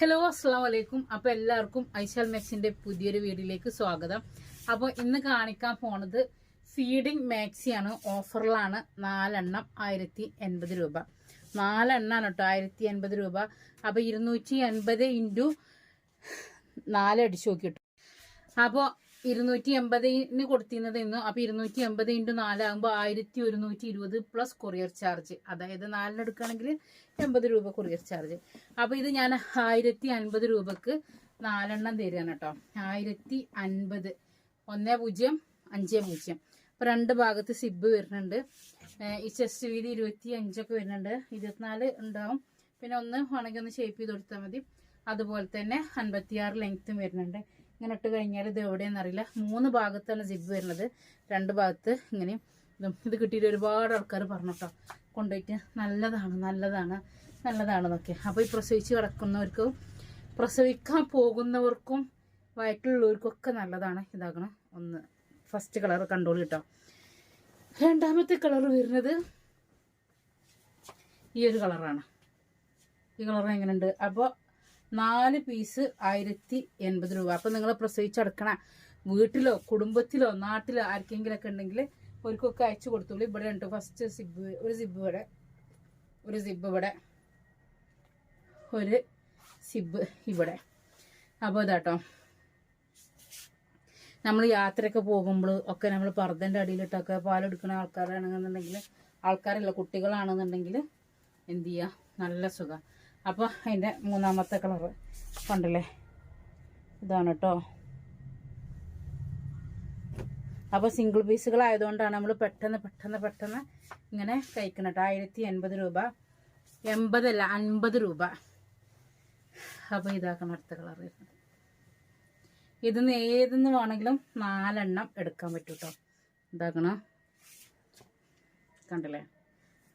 Hello അസ്സാം വലൈക്കും അപ്പോൾ എല്ലാവർക്കും ഐശാൽ മാക്സിന്റെ പുതിയൊരു വീഡിയോയിലേക്ക് സ്വാഗതം. അപ്പോൾ ഇന്ന് കാണിക്കാൻ പോണത് സീഡിങ് മാക്സിയാണ് ഓഫറിലാണ് നാലെണ്ണം ആയിരത്തി എൺപത് രൂപ. നാലെണ്ണാണ് കേട്ടോ ആയിരത്തി എൺപത് രൂപ. അപ്പോൾ ഇരുന്നൂറ്റി എൺപത് ഇന്റു നാല് നോക്കി കിട്ടും അപ്പോൾ ഇരുന്നൂറ്റി എൺപതിന് കൊടുത്തിരുന്നത് ഇന്ന്. അപ്പോൾ ഇരുന്നൂറ്റി എൺപത് ഇന്റു നാലാകുമ്പോൾ ആയിരത്തി ഒരുന്നൂറ്റി ഇരുപത് പ്ലസ് കൊറിയർ ചാർജ്. അതായത് നാലിനെടുക്കുകയാണെങ്കിൽ എൺപത് രൂപ കൊറിയർ ചാർജ്. അപ്പോൾ ഇത് ഞാൻ ആയിരത്തി അൻപത് രൂപക്ക് നാലെണ്ണം തരികയാണ് കേട്ടോ. ആയിരത്തി അൻപത് ഒന്ന് പൂജ്യം അഞ്ച് പൂജ്യം. അപ്പോൾ രണ്ട് ഭാഗത്ത് സിബ് വരുന്നുണ്ട്. ഈ ചെസ്റ്റ് വീതി ഇരുപത്തി അഞ്ചൊക്കെ വരുന്നുണ്ട്. ഇരുപത്തിനാല് ഉണ്ടാവും. പിന്നെ ഒന്ന് വേണമെങ്കിൽ ഒന്ന് ഷേപ്പ് ചെയ്ത് കൊടുത്താൽ മതി. അതുപോലെ തന്നെ അൻപത്തിയാറ് ലെങ്ത്തും വരുന്നുണ്ട്. ഇങ്ങനെ ഇട്ട് കഴിഞ്ഞാൽ ഇത് എവിടെയെന്നറിയില്ല മൂന്ന് ഭാഗത്താണ് ജിബ് വരുന്നത്. രണ്ട് ഭാഗത്ത് ഇങ്ങനെയും ഇതും. ഇത് കിട്ടിയിട്ട് ഒരുപാട് ആൾക്കാർ പറഞ്ഞു കേട്ടോ കൊണ്ടുപോയിട്ട് നല്ലതാണ് നല്ലതാണ് നല്ലതാണെന്നൊക്കെ. അപ്പോൾ ഈ പ്രസവിച്ച് കിടക്കുന്നവർക്കും പ്രസവിക്കാൻ പോകുന്നവർക്കും വയറ്റിലുള്ളവർക്കൊക്കെ നല്ലതാണ്. ഇതാകണം. ഒന്ന് ഫസ്റ്റ് കളർ കണ്ട്രോൾ കിട്ടാം. രണ്ടാമത്തെ കളർ വരുന്നത് ഈ ഒരു കളറാണ് ഈ കളർ എങ്ങനെയുണ്ട്? അപ്പോൾ നാല് പീസ് ആയിരത്തി എൺപത് രൂപ. അപ്പം നിങ്ങൾ പ്രസവിച്ചടക്കണ വീട്ടിലോ കുടുംബത്തിലോ നാട്ടിലോ ആർക്കെങ്കിലൊക്കെ ഉണ്ടെങ്കിൽ ഒരുക്കൊക്കെ അയച്ചു കൊടുത്തോളൂ. ഇവിടെ ഉണ്ട്. ഫസ്റ്റ് സിബ് ഒരു സിബ് ഇവിടെ ഒരു സിബ് ഇവിടെ ഒരു സിബ് ഇവിടെ. അപ്പോൾ ഇതാട്ടോ. നമ്മൾ യാത്രയൊക്കെ പോകുമ്പോൾ ഒക്കെ നമ്മൾ പർദ്ദന്റെ അടിയിലിട്ടൊക്കെ പാലെടുക്കുന്ന ആൾക്കാരാണെന്നുണ്ടെങ്കിൽ ആൾക്കാരല്ല കുട്ടികളാണെന്നുണ്ടെങ്കിൽ എന്ത് ചെയ്യുക നല്ല സുഖം. അപ്പോൾ അതിന്റെ മൂന്നാമത്തെ കളറ് കണ്ടല്ലേ? ഇതാണ് കേട്ടോ അപ്പോൾ സിംഗിൾ പീസുകളായതുകൊണ്ടാണ് നമ്മൾ പെട്ടെന്ന് പെട്ടെന്ന് പെട്ടെന്ന് ഇങ്ങനെ കഴിക്കണം കേട്ടോ ആയിരത്തി എൺപത് രൂപ. എൺപതല്ല അൻപത് രൂപ. അപ്പോൾ ഇതാക്കണം അടുത്ത കളർ ഇതിന്ന് ഏതെന്ന് വേണമെങ്കിലും നാലെണ്ണം എടുക്കാൻ പറ്റൂട്ടോ. ഇതാക്കണം? കണ്ടില്ലേ?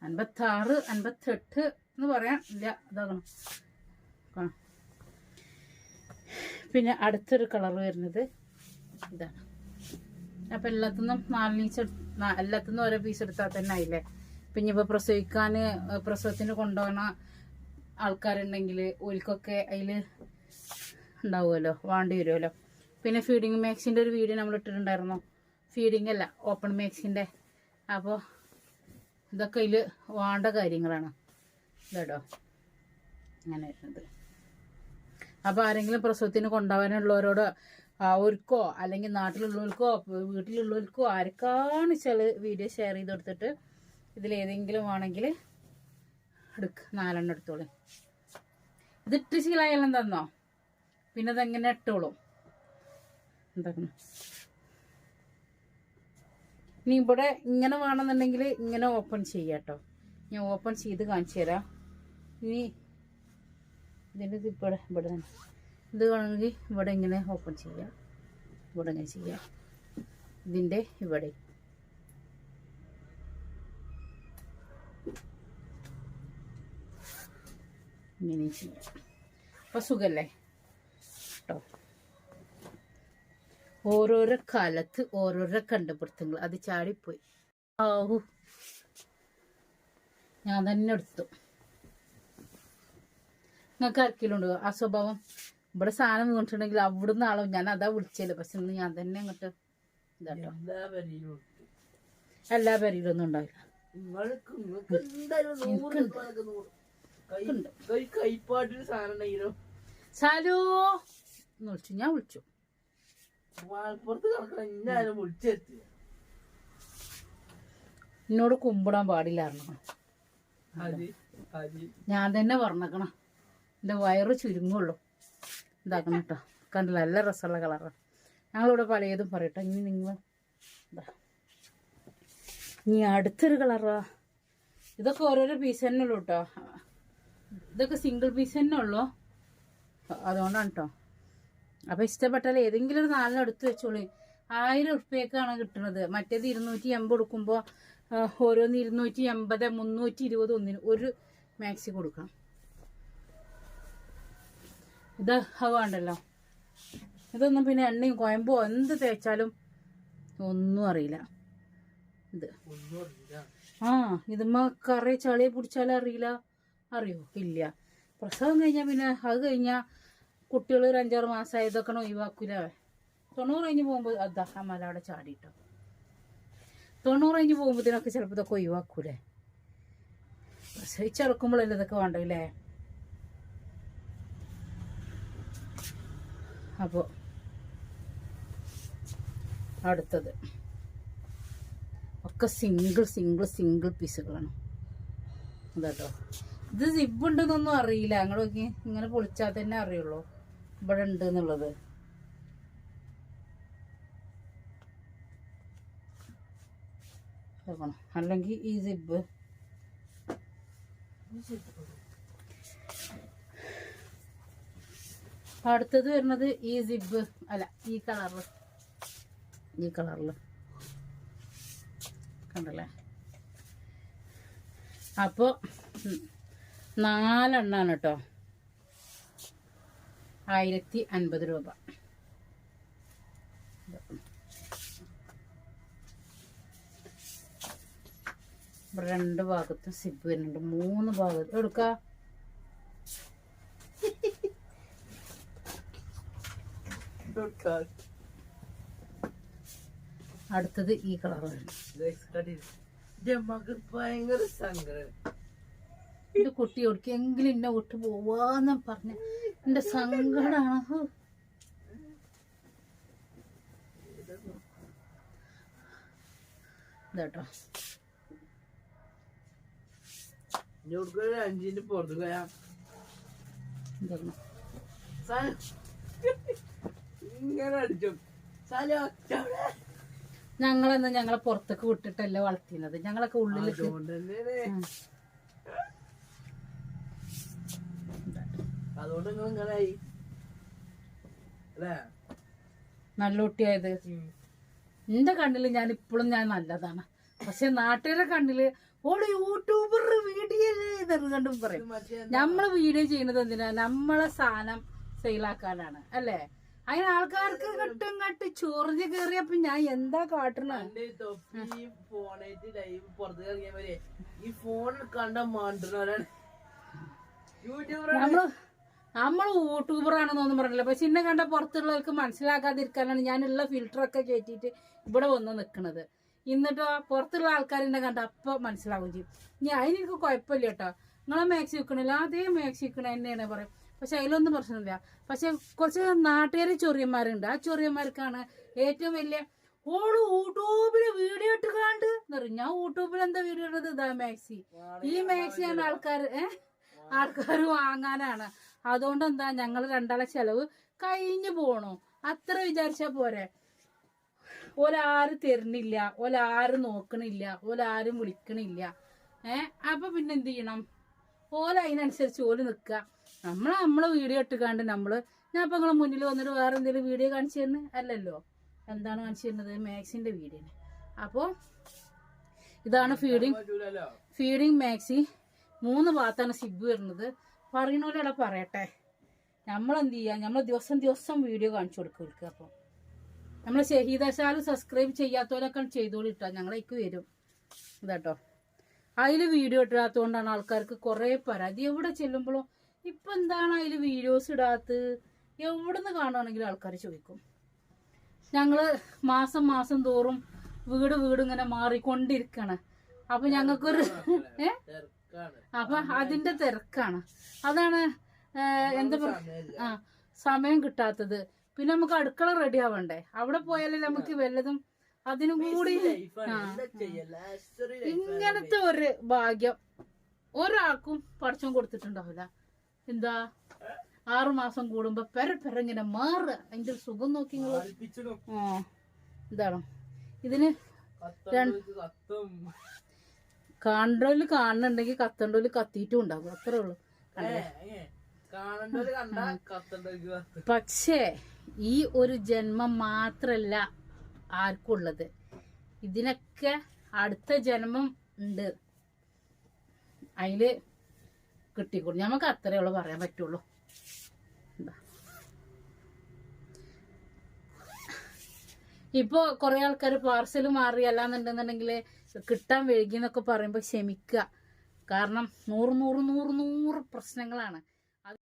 അൻപത്താറ് അൻപത്തെട്ട് എന്ന് പറയാൻ ഇല്ല ഇതാകണം. കാണാം. പിന്നെ അടുത്തൊരു കളർ വരുന്നത് ഇതാണ്. അപ്പം എല്ലാത്തുനിന്നും നാല് പീസ് എല്ലാത്തുനിന്നും ഓരോ പീസ് എടുത്താൽ തന്നെ ആയില്ലേ? പിന്നെ ഇപ്പോൾ പ്രസവിക്കാൻ പ്രസവത്തിന് കൊണ്ടുപോകണ ആൾക്കാരുണ്ടെങ്കിൽ ഓലിക്കൊക്കെ അതിൽ ഉണ്ടാവുമല്ലോ വേണ്ടി വരുമല്ലോ. പിന്നെ ഫീഡിങ് മാക്സിന്റെ ഒരു വീഡിയോ നമ്മൾ ഇട്ടിട്ടുണ്ടായിരുന്നു. ഫീഡിങ് അല്ല ഓപ്പൺ മാക്സിന്റെ അപ്പോൾ ഇതൊക്കെ ഇതിൽ വേണ്ട കാര്യങ്ങളാണ്. ഇതോ അങ്ങനെ വരുന്നത് അപ്പോൾ ആരെങ്കിലും പ്രസവത്തിന് കൊണ്ടുപോകാനുള്ളവരോട് അവർക്കോ അല്ലെങ്കിൽ നാട്ടിലുള്ളവർക്കോ വീട്ടിലുള്ളവർക്കോ ആർക്കാണ് ചില വീഡിയോ ഷെയർ ചെയ്ത് കൊടുത്തിട്ട് ഇതിലേതെങ്കിലും ആണെങ്കിൽ എടുക്ക. നാലെണ്ണം എടുത്തോളൂ. ഇത് ഇട്ട് ശീലായാലും തന്നോ പിന്നെ അതെങ്ങനെ ഇട്ടോളും? എന്താക്കണം ഇനി ഇവിടെ ഇങ്ങനെ വേണമെന്നുണ്ടെങ്കിൽ ഇങ്ങനെ ഓപ്പൺ ചെയ്യാം കേട്ടോ ഞാൻ ഓപ്പൺ ചെയ്ത് കാണിച്ചു തരാം. ഇനി ഇതിന്റെ ഇത് ഇവിടെ ഇവിടെ തന്നെ. ഇത് വേണമെങ്കിൽ ഇവിടെ ഇങ്ങനെ ഓപ്പൺ ചെയ്യാം. ഇവിടെ ഇങ്ങനെ ചെയ്യാം. ഇതിന്റെ ഇവിടെ. ഇങ്ങനെ ചെയ്യാം. അപ്പോൾ സുഖമല്ലേ കേട്ടോ. ഓരോരോ കാലത്ത് ഓരോരോ കണ്ടുപിടുത്തങ്ങൾ. അത് ചാടിപ്പോയി. ആഹു. ഞാൻ തന്നെ എടുത്തു. നിങ്ങൾക്ക് ആർക്കിലുണ്ടോ ഉണ്ടോ ആ സ്വഭാവം? ഇവിടെ സാധനം വീണിട്ടുണ്ടെങ്കിൽ അവിടുന്ന് ആളോ? ഞാൻ അതാ വിളിച്ചത്. പക്ഷെ ഇന്ന് ഞാൻ തന്നെ അങ്ങോട്ട് ഇതാട്ടോ. എല്ലാ പരിയിലും ഒന്നും പേരിലൊന്നും ഉണ്ടാവില്ല. സാലോ? എന്ന് വിളിച്ചു. ഞാൻ വിളിച്ചു. മലപ്പുറത്ത് കിടക്കണം ഇന്നാരും വിളിച്ചെത്തി എന്നോട് കുമ്പിടാൻ പാടില്ലായിരുന്നു. ഞാൻ തന്നെ പറഞ്ഞേക്കണം. എന്റെ വയറ് ചുരുങ്ങുള്ളൂ. ഇതാക്കണം കേട്ടോ കണ്ടില്ല? നല്ല രസമുള്ള കളറാണ് ഞങ്ങളിവിടെ പലതും പറയട്ടോ. ഇനി നിങ്ങൾ ഇതാ. ഇനി അടുത്തൊരു കളറാ. ഇതൊക്കെ ഓരോരോ പീസ് തന്നെ ഉള്ളൂ കേട്ടോ ഇതൊക്കെ സിംഗിൾ പീസ് തന്നെ ഉള്ളൂ അതുകൊണ്ടാണ് കേട്ടോ അപ്പോൾ ഇഷ്ടപ്പെട്ടാൽ ഏതെങ്കിലും ഒരു നാലിന് എടുത്ത് വെച്ചോളി. ആയിരം ഉറുപ്പ്യക്കാണ് കിട്ടുന്നത് മറ്റേത് ഇരുന്നൂറ്റി എൺപത് കൊടുക്കുമ്പോൾ ഓരോന്ന് ഇരുന്നൂറ്റി എൺപത് മുന്നൂറ്റി ഇരുപത് ഒന്നിന് ഒരു മാക്സി കൊടുക്കണം. ഇത് ഹവാണ്ടല്ലോ വേണ്ടല്ലോ ഇതൊന്നും പിന്നെ എണ്ണയും കോയമ്പോ എന്ത് തേച്ചാലും ഒന്നും അറിയില്ല. ഇത്. ആ ഇതുമ്മ കറി ചളിയെ പിടിച്ചാലും അറിയില്ല. അറിയോ? ഇല്ല. പ്രസവം കഴിഞ്ഞാൽ പിന്നെ അത് കഴിഞ്ഞാൽ കുട്ടികൾ ഒരു അഞ്ചാറ് മാസമായതൊക്കെ ഒഴിവാക്കൂലേ? തൊണ്ണൂറ് കഴിഞ്ഞ് പോകുമ്പോൾ അതാ അമ്മല മല അവിടെ ചാടിട്ടോ. തൊണ്ണൂറ് കഴിഞ്ഞ് പോകുമ്പോഴത്തേനൊക്കെ ചിലപ്പോൾ ഇതൊക്കെ ഒഴിവാക്കൂലേ? പ്രസവിച്ചിറക്കുമ്പോഴല്ലേ ഇതൊക്കെ വേണ്ടല്ലേ? അപ്പോൾ അടുത്തത്. ഒക്കെ സിംഗിൾ സിംഗിൾ സിംഗിൾ പീസുകളാണ്. ഇതാട്ടോ ഇത് സിബ് ഉണ്ടെന്നൊന്നും അറിയില്ല. ഞങ്ങൾ നോക്കി ഇങ്ങനെ പൊളിച്ചാൽ തന്നെ അറിയുള്ളൂ. ഇവിടെ ഉണ്ട് എന്നുള്ളത് അല്ലെങ്കിൽ ഈ സിബ്. അടുത്തത് വരുന്നത് ഈ സിബ്. അല്ല ഈ കളറിൽ ഈ കളറിൽ കണ്ടല്ലേ? അപ്പോ നാലെണ്ണാണ് കേട്ടോ ആയിരത്തി അൻപത് രൂപ. ഇവിടെ രണ്ട് ഭാഗത്തും സിബ് വരുന്നുണ്ട്. മൂന്ന് ഭാഗത്ത് എടുക്ക. അടുത്തത് ഈ മകൻ ഭയങ്കര സങ്കടം. ഇത് കുട്ടി എവിടേക്കെങ്കിലും എന്നെ വിട്ട് പോവാന്ന് പറഞ്ഞ. എന്റെ സങ്കടാണ്. ഇതാട്ടോ അഞ്ചിന്റെ പുറത്ത് പോയാ. ഇങ്ങനെ അടിച്ചു. ഞങ്ങളെന്ന് ഞങ്ങളെ പുറത്തേക്ക് വിട്ടിട്ടല്ലേ വളർത്തിയത്? ഞങ്ങളൊക്കെ ഉള്ളിലേക്ക് അതുകൊണ്ട് നിങ്ങൾ ഇങ്ങനായി അല്ലേ? നല്ല കുട്ടിയായത്. എന്റെ കണ്ണിൽ ഞാൻ ഇപ്പോഴും ഞാൻ നല്ലതാണ്. പക്ഷെ നാട്ടുകാരുടെ കണ്ണിൽ ഓൾ യൂട്യൂബർ വീഡിയോ കണ്ടും പറയും. നമ്മൾ വീഡിയോ ചെയ്യുന്നത് എന്തിനാ? നമ്മളെ സാധനം സെയിലാക്കാനാണ്. അല്ലേ? അതിന് ആൾക്കാർക്ക് കട്ടും കട്ട് ചൊറിഞ്ഞ് കേറിയപ്പോ ഞാൻ എന്താ കാട്ടണ? നമ്മൾ നമ്മൾ യൂട്യൂബറാണെന്നൊന്നും പറഞ്ഞില്ല. പക്ഷെ ഇന്നെ കണ്ട പുറത്തുള്ളവർക്ക് മനസ്സിലാക്കാതിരിക്കാനാണ് ഞാനുള്ള ഫിൽറ്ററൊക്കെ കയറ്റിയിട്ട് ഇവിടെ വന്ന് നിൽക്കുന്നത് എന്നിട്ടോ പുറത്തുള്ള ആൾക്കാർ എന്നെ കണ്ട അപ്പം മനസ്സിലാവും ചെയ്യും. ഇനി അതിനെനിക്ക് കുഴപ്പമില്ല കേട്ടോ. നിങ്ങളെ മാക്സി വെക്കണില്ല അതേ മാക്സി വെക്കണ തന്നെയാണ് പറയും. പക്ഷെ അതിലൊന്നും പ്രശ്നമില്ല. പക്ഷെ കുറച്ച് നാട്ടുകാർ ചൊറിയന്മാരുണ്ട്. ആ ചൊറിയന്മാർക്കാണ് ഏറ്റവും വലിയ ഓൾ യൂട്യൂബിൽ വീഡിയോ ഇട്ട് കാണ്ട് ഞാൻ യൂട്യൂബിൽ എന്താ വീഡിയോ ഇടുന്നത്? ഇതാ മാക്സി ഈ മാക്സി ആണ് ആൾക്കാർ ഏഹ് ആൾക്കാർ വാങ്ങാനാണ്. അതുകൊണ്ട് എന്താ ഞങ്ങൾ രണ്ടാളെ ചെലവ് കഴിഞ്ഞു പോണു. അത്ര വിചാരിച്ചാ പോരെ. ഒരാരും തരുന്നില്ല ഒരാരും നോക്കണില്ല ഒരാരും വിളിക്കണില്ല. ഏ? അപ്പൊ പിന്നെ എന്ത് ചെയ്യണം? ഓല അതിനനുസരിച്ച് ഓൽ നിൽക്കുക നമ്മൾ നമ്മളെ വീഡിയോ ഇട്ടുകാണ്ട് നമ്മൾ ഞാൻ ഇപ്പൊ നിങ്ങളെ മുന്നിൽ വന്നിട്ട് വേറെ എന്തെങ്കിലും വീഡിയോ കാണിച്ചു തരുന്നത് അല്ലല്ലോ. എന്താണ് കാണിച്ചു തരുന്നത്? മാക്സിന്റെ വീഡിയോ അപ്പോൾ ഇതാണ് ഫീഡിങ് ഫീഡിങ് മാക്സി മൂന്ന് ഭാഗത്താണ് സിബ് വരുന്നത്. പറയണോലെ പറയട്ടെ. നമ്മൾ എന്ത് ചെയ്യാ നമ്മൾ ദിവസം ദിവസം വീഡിയോ കാണിച്ചു കൊടുക്കുക അപ്പോൾ നമ്മൾ ശഹീദശാല സബ്സ്ക്രൈബ് ചെയ്യാത്തവരൊക്കെ ചെയ്തോളി ഇട്ടാ ഞങ്ങളേക്ക് വരും. ഇതാട്ടോ. അതിൽ വീഡിയോ ഇടാത്തതുകൊണ്ടാണ് ആൾക്കാർക്ക് കുറേ പരാതി. എവിടെ ചെല്ലുമ്പോഴോ ഇപ്പൊ എന്താണ് അതിൽ വീഡിയോസ് ഇടാത്തത് എവിടെ നിന്ന് കാണുകയാണെങ്കിലും ആൾക്കാർ ചോദിക്കും. ഞങ്ങൾ മാസം മാസം തോറും വീട് വീട് ഇങ്ങനെ മാറിക്കൊണ്ടിരിക്കണേ. അപ്പൊ ഞങ്ങൾക്കൊരു ഏ? തിരക്കാണ് അപ്പൊ അതിന്റെ തിരക്കാണ്. അതാണ് എന്താ ആ സമയം കിട്ടാത്തത്. പിന്നെ നമുക്ക് അടുക്കള റെഡി ആവണ്ടേ? അവിടെ പോയാലേ നമുക്ക് വല്ലതും അതിനും കൂടി. ഇങ്ങനത്തെ ഒരു ഭാഗ്യം ഒരാൾക്കും പടച്ചം കൊടുത്തിട്ടുണ്ടാവില്ല. എന്താ? ആറു മാസം കൂടുമ്പോ പെര പെര ഇങ്ങനെ മാറുക. അതിന്റെ സുഖം നോക്കി. ആ ഇതാണ്. ഇതിന് കത്തണ്ടോർക്ക് കാണണുണ്ടെങ്കിൽ കാണുന്നുണ്ടെങ്കിൽ കത്തണ്ടോൽ കത്തിയിട്ടും ഉണ്ടാകും അത്രേ ഉള്ളു. പക്ഷേ ഈ ഒരു ജന്മം മാത്രല്ല ആർക്കുള്ളത്. ഇതിനൊക്കെ അടുത്ത ജന്മം ഉണ്ട്. അതിൽ കിട്ടിക്കൊള്ളു നമുക്ക് അത്രേ ഉള്ളു പറയാൻ പറ്റുള്ളൂ. ഇപ്പോ ഇപ്പൊ കുറെ ആൾക്കാർ പാർസൽ മാറി അല്ലാന്നുണ്ടെന്നുണ്ടെങ്കിൽ കിട്ടാൻ വൈകി എന്നൊക്കെ പറയുമ്പോൾ ക്ഷമിക്കുക. കാരണം നൂറ് നൂറ് നൂറ് നൂറ് പ്രശ്നങ്ങളാണ്.